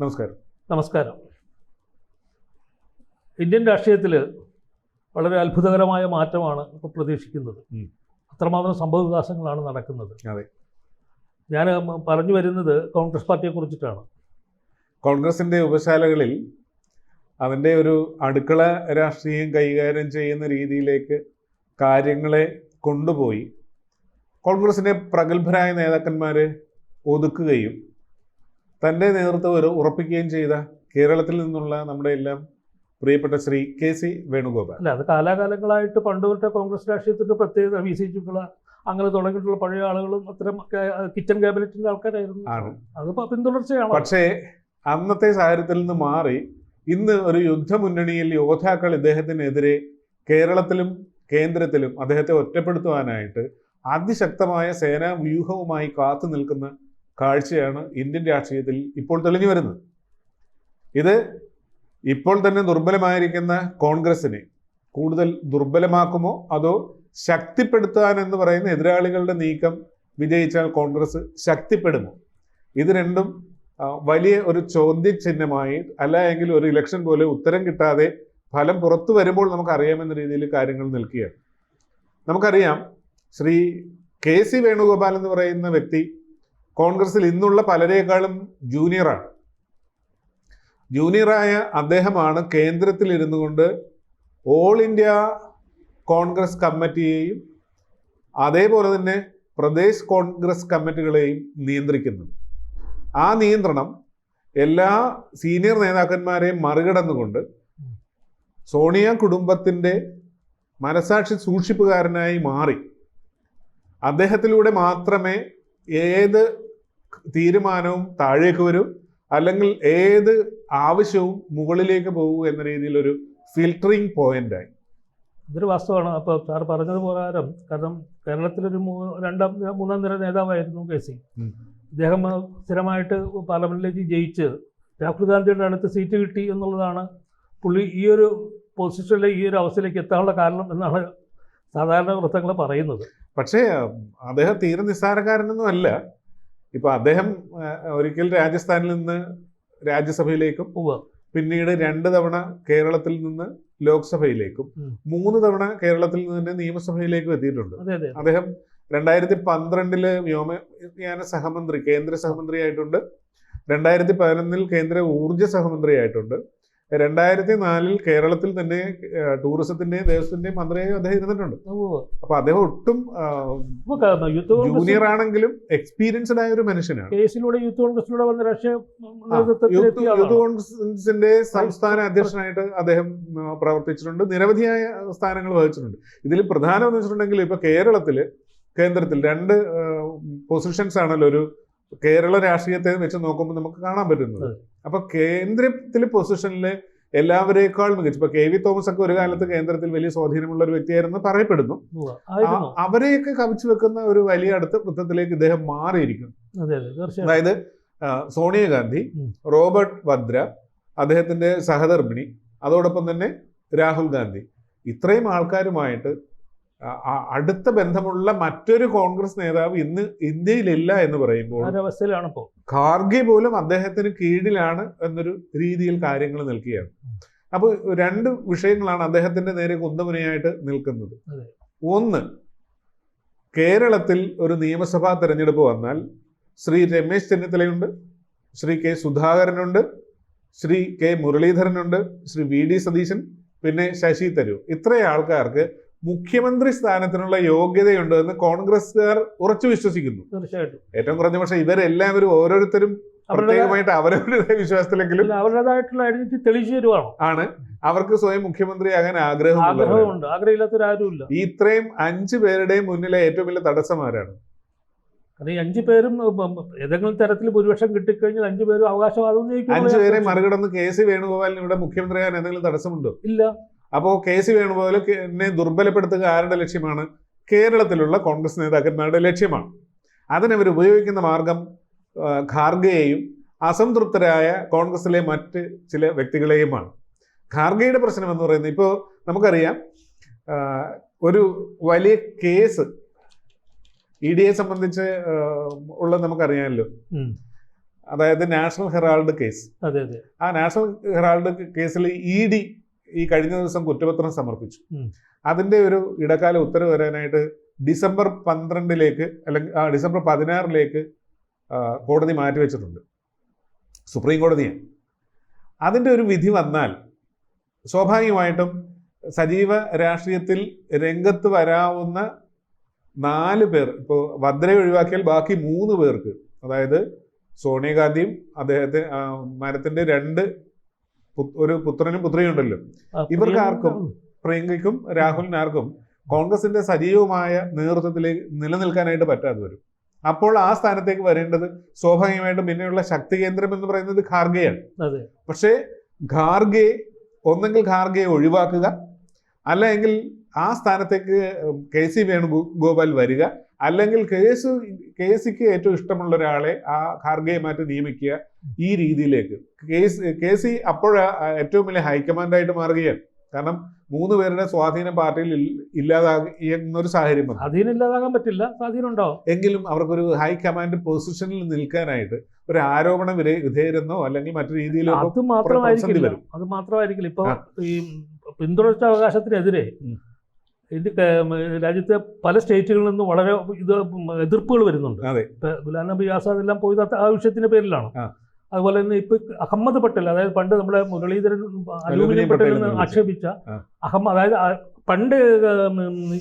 നമസ്കാരം. നമസ്കാരം. ഇന്ത്യൻ രാഷ്ട്രീയത്തിൽ വളരെ അത്ഭുതകരമായ മാറ്റമാണ് ഇപ്പോൾ പ്രതീക്ഷിക്കുന്നത്. അത്രമാത്രം സംഭവ വികാസങ്ങളാണ് നടക്കുന്നത്. അതെ. ഞാൻ പറഞ്ഞു വരുന്നത് കോൺഗ്രസ് പാർട്ടിയെ കുറിച്ചിട്ടാണ്. കോൺഗ്രസിന്റെ ഉപശാലകളിൽ അതിന്റെ ഒരു അടുക്കള രാഷ്ട്രീയം കൈകാര്യം ചെയ്യുന്ന രീതിയിലേക്ക് കാര്യങ്ങളെ കൊണ്ടുപോയി കോൺഗ്രസിന്റെ പ്രഗത്ഭരായ നേതാക്കന്മാരെ ഒതുക്കുകയും തന്റെ നേതൃത്വം ഒരു ഉറപ്പിക്കുകയും ചെയ്ത കേരളത്തിൽ നിന്നുള്ള നമ്മുടെ എല്ലാം പ്രിയപ്പെട്ട ശ്രീ കെ സി വേണുഗോപാൽ. അല്ല അത് കാലാകാലങ്ങളായിട്ട് പണ്ട് തൊട്ടേ കോൺഗ്രസ് രാഷ്ട്രീയത്തിന്റെ പ്രത്യേകത വി സി ചുക്കള അങ്ങനെ തുടങ്ങിയിട്ടുള്ള പഴയ ആളുകളും അത്തരം കിച്ചൺ ക്യാബിനറ്റിന്റെ ആൾക്കാരായിരുന്നു. ആണ്. അതിപ്പോൾ പിന്തുടർച്ചയാണ്. പക്ഷേ അന്നത്തെ സാഹചര്യത്തിൽ നിന്ന് മാറി ഇന്ന് ഒരു യുദ്ധമുന്നണിയിൽ യോദ്ധാക്കൾ ഇദ്ദേഹത്തിനെതിരെ കേരളത്തിലും കേന്ദ്രത്തിലും അദ്ദേഹത്തെ ഒറ്റപ്പെടുത്തുവാനായിട്ട് അതിശക്തമായ സേനാ വ്യൂഹവുമായി കാത്തു നിൽക്കുന്ന കാഴ്ചയാണ് ഇന്ത്യൻ രാഷ്ട്രീയത്തിൽ ഇപ്പോൾ തെളിഞ്ഞു വരുന്നത്. ഇത് ഇപ്പോൾ തന്നെ ദുർബലമായിരിക്കുന്ന കോൺഗ്രസിനെ കൂടുതൽ ദുർബലമാക്കുമോ? അതോ ശക്തിപ്പെടുത്താൻ എന്ന് പറയുന്ന എതിരാളികളുടെ നീക്കം വിജയിച്ചാൽ കോൺഗ്രസ് ശക്തിപ്പെടുമോ? ഇത് രണ്ടും വലിയ ഒരു ചോദ്യചിഹ്നമായി അല്ല എങ്കിൽ ഒരു ഇലക്ഷൻ പോലെ ഉത്തരം കിട്ടാതെ ഫലം പുറത്തു വരുമ്പോൾ നമുക്കറിയാമെന്ന രീതിയിൽ കാര്യങ്ങൾ നിൽക്കുകയാണ്. നമുക്കറിയാം ശ്രീ കെ സി വേണുഗോപാൽ എന്ന് പറയുന്ന വ്യക്തി കോൺഗ്രസിൽ ഇന്നുള്ള പലരേക്കാളും ജൂനിയറാണ് ജൂനിയറായ അദ്ദേഹമാണ് കേന്ദ്രത്തിൽ ഇരുന്നു കൊണ്ട് ഓൾ ഇന്ത്യ കോൺഗ്രസ് കമ്മിറ്റിയെയും അതേപോലെ തന്നെ പ്രദേശ് കോൺഗ്രസ് കമ്മിറ്റികളെയും നിയന്ത്രിക്കുന്നത് ആ നിയന്ത്രണം എല്ലാ സീനിയർ നേതാക്കന്മാരെയും മറികടന്നുകൊണ്ട് സോണിയ കുടുംബത്തിന്റെ മനസാക്ഷി സൂക്ഷിപ്പുകാരനായി മാറി. അദ്ദേഹത്തിലൂടെ മാത്രമേ ഏത് തീരുമാനവും താഴേക്ക് വരും. അല്ലെങ്കിൽ ഏത് ആവശ്യവും മുകളിലേക്ക് പോകൂ എന്ന രീതിയിലൊരു ഫിൽട്ടറിംഗ് പോയിന്റായി ഇതൊരു വാസ്തവമാണ് അപ്പോൾ സാർ പറഞ്ഞത് പ്രകാരം കാരണം കേരളത്തിലൊരു രണ്ടാം മൂന്നാം നിര നേതാവായിരുന്നു കെ സി. അദ്ദേഹം സ്ഥിരമായിട്ട് പാർലമെന്റിലേക്ക് ജയിച്ച് രാഹുൽ ഗാന്ധിയുടെ അടുത്ത് സീറ്റ് കിട്ടി എന്നുള്ളതാണ് പുള്ളി ഈ ഒരു പൊസിഷനിലെ ഈ ഒരു അവസ്ഥയിലേക്ക് എത്താനുള്ള കാരണം എന്നാണ് സാധാരണ വൃത്തങ്ങൾ പറയുന്നത്. പക്ഷേ അദ്ദേഹം തീരെ നിസ്സാരക്കാരനൊന്നും അല്ല. ഇപ്പൊ അദ്ദേഹം ഒരിക്കൽ രാജസ്ഥാനിൽ നിന്ന് രാജ്യസഭയിലേക്കും. പിന്നീട് രണ്ട് തവണ കേരളത്തിൽ നിന്ന് ലോക്സഭയിലേക്കും മൂന്ന് തവണ കേരളത്തിൽ നിന്ന് തന്നെ നിയമസഭയിലേക്കും എത്തിയിട്ടുണ്ട്. അദ്ദേഹം രണ്ടായിരത്തി പന്ത്രണ്ടിൽ വ്യോമയാന സഹമന്ത്രി കേന്ദ്ര സഹമന്ത്രിയായിട്ടുണ്ട്. രണ്ടായിരത്തി പതിനൊന്നിൽ കേന്ദ്ര ഊർജ സഹമന്ത്രിയായിട്ടുണ്ട്. രണ്ടായിരത്തി നാലിൽ കേരളത്തിൽ തന്നെ ടൂറിസത്തിന്റെയും ദേവസ്വത്തിന്റെയും മന്ത്രിയായി അദ്ദേഹം ഇരുന്നിട്ടുണ്ട്. അപ്പൊ അദ്ദേഹം ഒട്ടും ജൂനിയർ ആണെങ്കിലും എക്സ്പീരിയൻസ്ഡ് ആയ ഒരു മനുഷ്യനാണ്. കേസിലൂടെ യൂത്ത് കോൺഗ്രസിലൂടെ വന്ന രാഷ്ട്രീയ യൂത്ത് കോൺഗ്രസിന്റെ സംസ്ഥാന അധ്യക്ഷനായിട്ട് അദ്ദേഹം പ്രവർത്തിച്ചിട്ടുണ്ട്. നിരവധിയായ സ്ഥാനങ്ങൾ വഹിച്ചിട്ടുണ്ട്. ഇതിൽ പ്രധാനം എന്ന് വെച്ചിട്ടുണ്ടെങ്കിൽ ഇപ്പൊ കേരളത്തിൽ കേന്ദ്രത്തിൽ രണ്ട് പൊസിഷൻസ് ആണല്ലോ ഒരു കേരള രാഷ്ട്രീയത്തെ വെച്ച് നോക്കുമ്പോൾ നമുക്ക് കാണാൻ പറ്റുന്നത്. അപ്പൊ കേന്ദ്രത്തിലെ പൊസിഷനിൽ എല്ലാവരേക്കാൾ മികച്ച ഇപ്പൊ കെ വി തോമസ് ഒക്കെ ഒരു കാലത്ത് കേന്ദ്രത്തിൽ വലിയ സ്വാധീനമുള്ള ഒരു വ്യക്തിയായിരുന്നു പറയപ്പെടുന്നു. അവരെയൊക്കെ കവിച്ചു വെക്കുന്ന ഒരു വലിയ അടുത്ത വൃത്തത്തിലേക്ക് ഇദ്ദേഹം മാറിയിരിക്കുന്നു. അതെ അതെ. അതായത് സോണിയാഗാന്ധി റോബർട്ട് വദ്ര അദ്ദേഹത്തിന്റെ സഹധർമ്മിണി അതോടൊപ്പം തന്നെ രാഹുൽ ഗാന്ധി. ഇത്രയും ആൾക്കാരുമായിട്ട് അടുത്ത ബന്ധമുള്ള മറ്റൊരു കോൺഗ്രസ് നേതാവ് ഇന്ന് ഇന്ത്യയിലില്ല എന്ന് പറയുമ്പോൾ അവസ്ഥയിലാണ് ഇപ്പോൾ. ഖാർഗെ പോലും അദ്ദേഹത്തിന് കീഴിലാണ് എന്നൊരു രീതിയിൽ കാര്യങ്ങൾ നിൽക്കുകയാണ്. അപ്പോൾ രണ്ട് വിഷയങ്ങളാണ് അദ്ദേഹത്തിന്റെ നേരെ കുന്തമുനയായിട്ട് നിൽക്കുന്നത്. ഒന്ന് കേരളത്തിൽ ഒരു നിയമസഭാ തെരഞ്ഞെടുപ്പ് വന്നാൽ ശ്രീ രമേശ് ചെന്നിത്തലയുണ്ട് ശ്രീ കെ സുധാകരനുണ്ട് ശ്രീ കെ മുരളീധരനുണ്ട് ശ്രീ വി ഡി സതീശൻ പിന്നെ ശശി തരൂർ. ഇത്രയും ആൾക്കാർക്ക് മുഖ്യമന്ത്രി സ്ഥാനത്തിനുള്ള യോഗ്യതയുണ്ട് എന്ന് കോൺഗ്രസ്സുകാർ ഉറച്ചു വിശ്വസിക്കുന്നു. തീർച്ചയായിട്ടും. ഏറ്റവും കുറഞ്ഞ പക്ഷേ ഇവരെല്ലാവരും ഓരോരുത്തരും പ്രത്യേകമായിട്ട് അവരവരുടെ വിശ്വാസത്തിലെങ്കിലും അവരുടേതായിട്ടുള്ള ഐഡന്റിറ്റി തെളിയിച്ചു തരുവാണോ? ആണ്. അവർക്ക് സ്വയം മുഖ്യമന്ത്രിയാകാൻ ആഗ്രഹമുള്ളവരാണ്. ആഗ്രഹമുണ്ട്. ആഗ്രഹമില്ലാത്തൊരാരുമില്ല ഈ ഇത്രയും അഞ്ചു പേരുടെയും മുന്നിലെ ഏറ്റവും വലിയ തടസ്സമാരാണ്. കാരണം ഈ അഞ്ചു പേരും ഏതെങ്കിലും തരത്തിൽ ഭൂരിപക്ഷം കിട്ടിക്കഴിഞ്ഞാൽ അഞ്ചു പേരും അവകാശവാദം അഞ്ചു പേരെ മറികടന്ന് കെ സി വേണുഗോപാലിന് ഇവിടെ മുഖ്യമന്ത്രിയാകാൻ എന്തെങ്കിലും തടസ്സമുണ്ടോ? ഇല്ല. അപ്പോൾ കെ സി വേണുപോലെ എന്നെ ദുർബലപ്പെടുത്തുക ആരുടെ ലക്ഷ്യമാണ്? കേരളത്തിലുള്ള കോൺഗ്രസ് നേതാക്കന്മാരുടെ ലക്ഷ്യമാണ്. അതിനവർ ഉപയോഗിക്കുന്ന മാർഗം ഖാർഗയെയും അസംതൃപ്തരായ കോൺഗ്രസിലെ മറ്റ് ചില വ്യക്തികളെയുമാണ്. ഖാർഗയുടെ പ്രശ്നം എന്ന് പറയുന്നത് ഇപ്പോൾ നമുക്കറിയാം ഒരു വലിയ കേസ് ഇ ഡിയെ സംബന്ധിച്ച് ഉള്ള ഉള്ളത് നമുക്കറിയാമല്ലോ അതായത് നാഷണൽ ഹെറാൾഡ് കേസ്. അതെ അതെ. ആ നാഷണൽ ഹെറാൾഡ് കേസിൽ ഇ ഡി ഈ കഴിഞ്ഞ ദിവസം കുറ്റപത്രം സമർപ്പിച്ചു. അതിന്റെ ഒരു ഇടക്കാല ഉത്തരവ് വരാനായിട്ട് ഡിസംബർ പന്ത്രണ്ടിലേക്ക് അല്ലെങ്കിൽ ആ ഡിസംബർ പതിനാറിലേക്ക് കോടതി മാറ്റിവെച്ചിട്ടുണ്ട്. സുപ്രീം കോടതിയെ. അതിന്റെ ഒരു വിധി വന്നാൽ സ്വാഭാവികമായിട്ടും സജീവ രാഷ്ട്രീയത്തിൽ രംഗത്ത് വരാവുന്ന നാല് പേർ ഇപ്പോൾ വദ്രയെ ഒഴിവാക്കിയാൽ ബാക്കി മൂന്ന് പേർക്ക് അതായത് സോണിയാഗാന്ധിയും അദ്ദേഹത്തെ മരത്തിന്റെ രണ്ട് ഒരു പുത്രനും പുത്രിയും ഉണ്ടല്ലോ ഇവർക്ക് ആർക്കും പ്രിയങ്കയ്ക്കും രാഹുലിന് ആർക്കും കോൺഗ്രസിന്റെ സജീവമായ നേതൃത്വത്തിലേക്ക് നിലനിൽക്കാനായിട്ട് പറ്റാതെ വരും. അപ്പോൾ ആ സ്ഥാനത്തേക്ക് വരേണ്ടത് സ്വാഭാവികമായിട്ടും പിന്നെയുള്ള ശക്തി കേന്ദ്രം എന്ന് പറയുന്നത് ഖാർഗെയാണ്. പക്ഷേ ഖാർഗെ ഒന്നെങ്കിൽ ഖാർഗെ ഒഴിവാക്കുക അല്ല എങ്കിൽ ആ സ്ഥാനത്തേക്ക് കെ സി വേണുഗോപാൽ വരിക അല്ലെങ്കിൽ കേസ് കെ സിക്ക് ഏറ്റവും ഇഷ്ടമുള്ള ഒരാളെ ആ ഖാർഗയെ മാറ്റി നിയമിക്കുക ഈ രീതിയിലേക്ക്. കേസ് കെ സി അപ്പോഴാ ഏറ്റവും വലിയ ഹൈക്കമാൻഡായിട്ട് മാറുകയാണ്. കാരണം മൂന്ന് പേരുടെ സ്വാധീനം പാർട്ടിയിൽ ഇല്ലാതാകുന്നൊരു സാഹചര്യം വന്നു. സ്വാധീനം പറ്റില്ല. സ്വാധീനം ഉണ്ടോ? എങ്കിലും അവർക്കൊരു ഹൈക്കമാൻഡ് പൊസിഷനിൽ നിൽക്കാനായിട്ട് ഒരു ആരോപണം വരെ വിധേയരെന്നോ അല്ലെങ്കിൽ മറ്റു രീതിയിലോ അത് മാത്രമായിരിക്കില്ല. അത് മാത്രമായിരിക്കില്ല. ഇപ്പൊ ഈ പിന്തുടർച്ച അവകാശത്തിനെതിരെ ഇത് രാജ്യത്തെ പല സ്റ്റേറ്റുകളിൽ നിന്നും വളരെ ഇത് എതിർപ്പുകൾ വരുന്നുണ്ട്. ഗുലാം നബി ആസാദ് എല്ലാം പോയത് അത് ആ വിഷയത്തിന്റെ പേരിലാണ് അതുപോലെ തന്നെ ഇപ്പൊ അഹമ്മദ് പട്ടേൽ അതായത് പണ്ട് നമ്മുടെ മുരളീധരൻ അലൂമിനിയം പട്ടേൽ എന്ന് ആക്ഷേപിച്ച. അഹമ്മദ് അതായത് പണ്ട്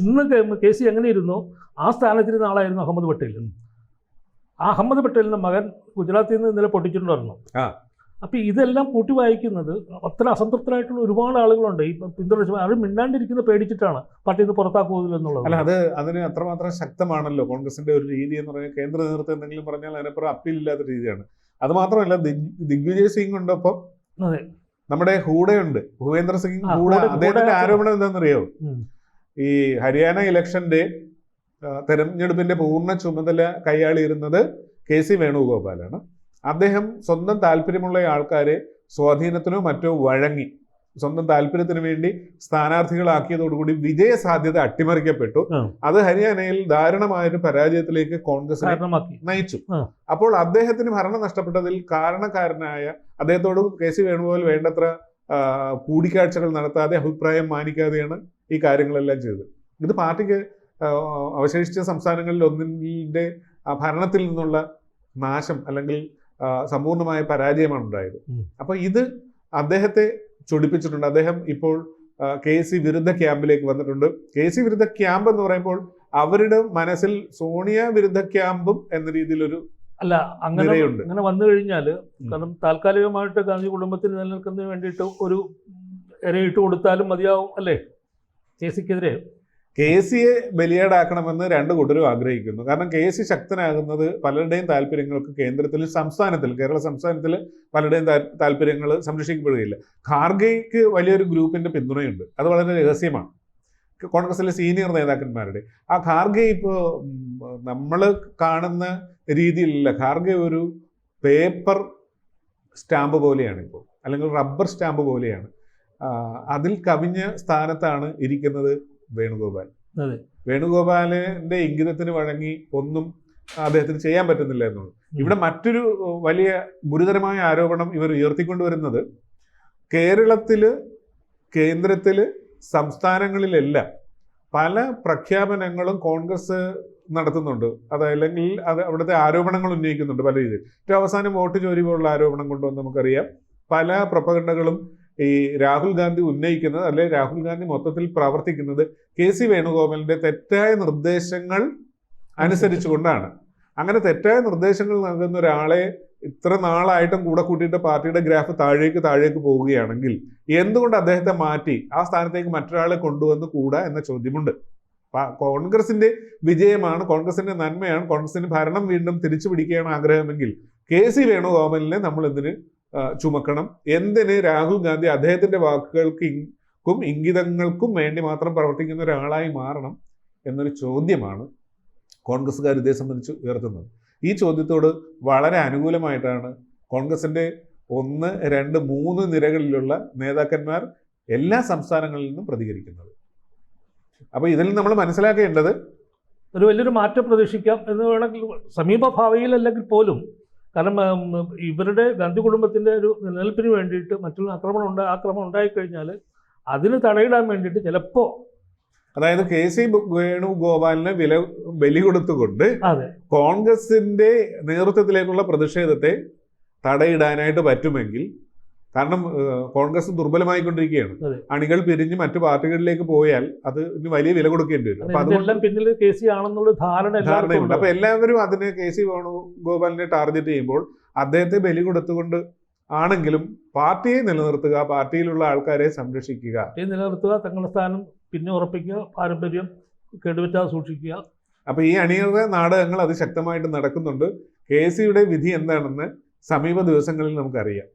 ഇന്ന് കെ- കെ സി എങ്ങനെ ഇരുന്നോ ആ സ്ഥാനത്തിരുന്ന ആളായിരുന്നു അഹമ്മദ് പട്ടേൽ. ആ അഹമ്മദ് പട്ടേലിന്റെ മകൻ ഗുജറാത്തിൽ നിന്ന് ഇന്നലെ പൊട്ടിച്ചിട്ടുണ്ടായിരുന്നു. ആ. അപ്പൊ ഇതെല്ലാം കൂട്ടി വായിക്കുന്നത് അത്ര അസംതൃപ്തരായിട്ടുള്ള ഒരുപാട് ആളുകളുണ്ട്. ഈ പിന്തുടർച്ച അവർ മിണ്ടാണ്ടിരിക്കുന്ന പേടിച്ചിട്ടാണ് പാർട്ടിയിൽ നിന്ന് എന്നുള്ളത്. അല്ല അത് അതിന് അത്രമാത്രം ശക്തമാണല്ലോ കോൺഗ്രസിന്റെ ഒരു രീതി എന്ന് പറഞ്ഞാൽ കേന്ദ്ര നേതൃത്വം എന്തെങ്കിലും പറഞ്ഞാൽ അതിനപ്പുറം അപ്പീൽ ഇല്ലാത്ത രീതിയാണ്. അത് മാത്രമല്ല ദിഗ് ദിഗ്വിജയ് സിംഗ് ഉണ്ടപ്പം അതെ. നമ്മുടെ ഹൂഡയുണ്ട്. ഭൂപേന്ദ്ര സിംഗ് ഹൂഡ. അദ്ദേഹത്തിന്റെ ആരോപണം എന്താണെന്നറിയോ? ഈ ഹരിയാന ഇലക്ഷന്റെ തെരഞ്ഞെടുപ്പിന്റെ പൂർണ ചുമതല കൈയാളിയിരുന്നത് കെ സി വേണുഗോപാലാണ്. അദ്ദേഹം സ്വന്തം താല്പര്യമുള്ള ആൾക്കാരെ സ്വാധീനത്തിനോ മറ്റോ വഴങ്ങി സ്വന്തം താല്പര്യത്തിന് വേണ്ടി സ്ഥാനാർത്ഥികളാക്കിയതോടുകൂടി വിജയ സാധ്യത അട്ടിമറിക്കപ്പെട്ടു. അത് ഹരിയാനയിൽ ദാരുണമായൊരു പരാജയത്തിലേക്ക് കോൺഗ്രസ് നയിച്ചു. അപ്പോൾ അദ്ദേഹത്തിന് ഭരണം നഷ്ടപ്പെട്ടതിൽ കാരണക്കാരനായ അദ്ദേഹത്തോട് കെ സി വേണുഗോപാൽ വേണ്ടത്ര കൂടിക്കാഴ്ചകൾ നടത്താതെ അഭിപ്രായം മാനിക്കാതെയാണ് ഈ കാര്യങ്ങളെല്ലാം ചെയ്തത്. ഇത് പാർട്ടിക്ക് അവശേഷിച്ച സംസ്ഥാനങ്ങളിൽ ഒന്നിന്റെ ഭരണത്തിൽ നിന്നുള്ള നാശം അല്ലെങ്കിൽ സമ്പൂർണമായ പരാജയമാണ് ഉണ്ടായത്. അപ്പോൾ അപ്പൊ ഇത് അദ്ദേഹത്തെ ചൊടിപ്പിച്ചിട്ടുണ്ട്. അദ്ദേഹം ഇപ്പോൾ കെ സി വിരുദ്ധ ക്യാമ്പിലേക്ക് വന്നിട്ടുണ്ട്. കെ സി വിരുദ്ധ ക്യാമ്പ് എന്ന് പറയുമ്പോൾ അവരുടെ മനസ്സിൽ സോണിയ വിരുദ്ധ ക്യാമ്പും എന്ന രീതിയിലൊരു അല്ല അങ്ങനെ അങ്ങനെ വന്നു കഴിഞ്ഞാൽ കാരണം താൽക്കാലികമായിട്ട് ഗാന്ധി കുടുംബത്തിന് നിലനിൽക്കുന്നതിന് വേണ്ടിയിട്ട് ഒരു ഇരയിട്ട് കൊടുത്താലും മതിയാവും അല്ലേ? കെ സിക്കെതിരെ. കെ സിയെ ബലിയാടാക്കണമെന്ന് രണ്ട് കൂട്ടരും ആഗ്രഹിക്കുന്നു. കാരണം കെ സി ശക്തനാകുന്നത് പലരുടെയും താല്പര്യങ്ങൾക്ക് കേന്ദ്രത്തിൽ സംസ്ഥാനത്തിൽ കേരള സംസ്ഥാനത്തിൽ പലരുടെയും താല്പര്യങ്ങൾ സംരക്ഷിക്കപ്പെടുകയില്ല. ഖാർഗെയ്ക്ക് വലിയൊരു ഗ്രൂപ്പിന്റെ പിന്തുണയുണ്ട്. അത് വളരെ രഹസ്യമാണ്. കോൺഗ്രസിലെ സീനിയർ നേതാക്കന്മാരുടെ. ആ ഖാർഗെ ഇപ്പോൾ നമ്മൾ കാണുന്ന രീതിയിലല്ല. ഖാർഗെ ഒരു പേപ്പർ സ്റ്റാമ്പ് പോലെയാണ് ഇപ്പോൾ അല്ലെങ്കിൽ റബ്ബർ സ്റ്റാമ്പ് പോലെയാണ്. അതിൽ കവിഞ്ഞ സ്ഥാനത്താണ് ഇരിക്കുന്നത് വേണുഗോപാൽ. അതെ. വേണുഗോപാലിന്റെ ഇംഗിതത്തിന് വഴങ്ങി ഒന്നും അദ്ദേഹത്തിന് ചെയ്യാൻ പറ്റുന്നില്ല എന്നുള്ളത് ഇവിടെ മറ്റൊരു വലിയ ഗുരുതരമായ ആരോപണം ഇവർ ഉയർത്തിക്കൊണ്ടുവരുന്നത് കേരളത്തിൽ കേന്ദ്രത്തിൽ സംസ്ഥാനങ്ങളിലെല്ലാം പല പ്രഖ്യാപനങ്ങളും കോൺഗ്രസ് നടത്തുന്നുണ്ട്. അതല്ലെങ്കിൽ അത് അവിടുത്തെ ആരോപണങ്ങൾ ഉന്നയിക്കുന്നുണ്ട് പല രീതിയിൽ. ഏറ്റവും അവസാനം വോട്ട് ചോരി പോലുള്ള ആരോപണം കൊണ്ടുവന്ന് നമുക്കറിയാം. പല പ്രപകണ്ഡകളും ഈ രാഹുൽ ഗാന്ധി ഉന്നയിക്കുന്നത് അല്ലെ രാഹുൽ ഗാന്ധി മൊത്തത്തിൽ പ്രവർത്തിക്കുന്നത് കെ സി വേണുഗോപാലിന്റെ തെറ്റായ നിർദ്ദേശങ്ങൾ അനുസരിച്ചുകൊണ്ടാണ്. അങ്ങനെ തെറ്റായ നിർദ്ദേശങ്ങൾ നൽകുന്ന ഒരാളെ ഇത്ര നാളായിട്ടും കൂടെ കൂട്ടിയിട്ട് പാർട്ടിയുടെ ഗ്രാഫ് താഴേക്ക് താഴേക്ക് പോവുകയാണെങ്കിൽ എന്തുകൊണ്ട് അദ്ദേഹത്തെ മാറ്റി ആ സ്ഥാനത്തേക്ക് മറ്റൊരാളെ കൊണ്ടുവന്ന് കൂടാ എന്ന ചോദ്യമുണ്ട്. കോൺഗ്രസിന്റെ വിജയമാണ് കോൺഗ്രസിന്റെ നന്മയാണ് കോൺഗ്രസിന് ഭരണം വീണ്ടും തിരിച്ചു പിടിക്കുകയാണ് ആഗ്രഹമെങ്കിൽ കെ സി വേണുഗോപാലിനെ നമ്മൾ എന്തിന് ചുമക്കണം. എന്തിന് രാഹുൽ ഗാന്ധി അദ്ദേഹത്തിന്റെ വാക്കുകൾക്കും ഇംഗിതങ്ങൾക്കും വേണ്ടി മാത്രം പ്രവർത്തിക്കുന്ന ഒരാളായി മാറണം എന്നൊരു ചോദ്യമാണ് കോൺഗ്രസ്സുകാർ ഇതേ സംബന്ധിച്ച് ഉയർത്തുന്നത്. ഈ ചോദ്യത്തോട് വളരെ അനുകൂലമായിട്ടാണ് കോൺഗ്രസിന്റെ ഒന്ന് രണ്ട് മൂന്ന് നിരകളിലുള്ള നേതാക്കന്മാർ എല്ലാ സംസ്ഥാനങ്ങളിൽ നിന്നും പ്രതികരിക്കുന്നത്. അപ്പോൾ ഇതിൽ നമ്മൾ മനസ്സിലാക്കേണ്ടത് ഒരു വലിയൊരു മാറ്റം പ്രതീക്ഷിക്കാം എന്ന് വേണമെങ്കിൽ സമീപഭാവിയിൽ അല്ലെങ്കിൽ പോലും കാരണം ഇവരുടെ ഗാന്ധി കുടുംബത്തിന്റെ ഒരു നിലനിൽപ്പിന് വേണ്ടിയിട്ട് മറ്റുള്ള ആക്രമണം ഉണ്ട് ആക്രമണം ഉണ്ടായിക്കഴിഞ്ഞാൽ അതിന് തടയിടാൻ വേണ്ടിയിട്ട് ചിലപ്പോൾ അതായത് കെ സി വേണുഗോപാലിന് വില ബലി കൊടുത്തുകൊണ്ട് കോൺഗ്രസിന്റെ നേതൃത്വത്തിലേക്കുള്ള പ്രതിഷേധത്തെ തടയിടാനായിട്ട് പറ്റുമെങ്കിൽ കാരണം കോൺഗ്രസ് ദുർബലമായിക്കൊണ്ടിരിക്കുകയാണ്. അണികൾ പിരിഞ്ഞ് മറ്റു പാർട്ടികളിലേക്ക് പോയാൽ അത് വലിയ വില കൊടുക്കേണ്ടി വരും. അപ്പൊ ഇതിനെല്ലാം പിന്നിൽ കെ സി ആണെന്നുള്ള ധാരണ ധാരണയുണ്ട് അപ്പൊ എല്ലാവരും അതിനെ കെ സി വേണുഗോപാലിനെ ടാർഗറ്റ് ചെയ്യുമ്പോൾ അദ്ദേഹത്തെ ബലി കൊടുത്തുകൊണ്ട് ആണെങ്കിലും പാർട്ടിയെ നിലനിർത്തുക പാർട്ടിയിലുള്ള ആൾക്കാരെ സംരക്ഷിക്കുക. നിലനിർത്തുക തങ്ങളുടെ സ്ഥാനം പിന്നെ ഉറപ്പിക്കുക പാരമ്പര്യം കേടുപറ്റാതെ സൂക്ഷിക്കുക. അപ്പൊ ഈ അണികളുടെ നാടകങ്ങൾ അത് ശക്തമായിട്ട് നടക്കുന്നുണ്ട്. കെ സിയുടെ വിധി എന്താണെന്ന് സമീപ ദിവസങ്ങളിൽ നമുക്കറിയാം.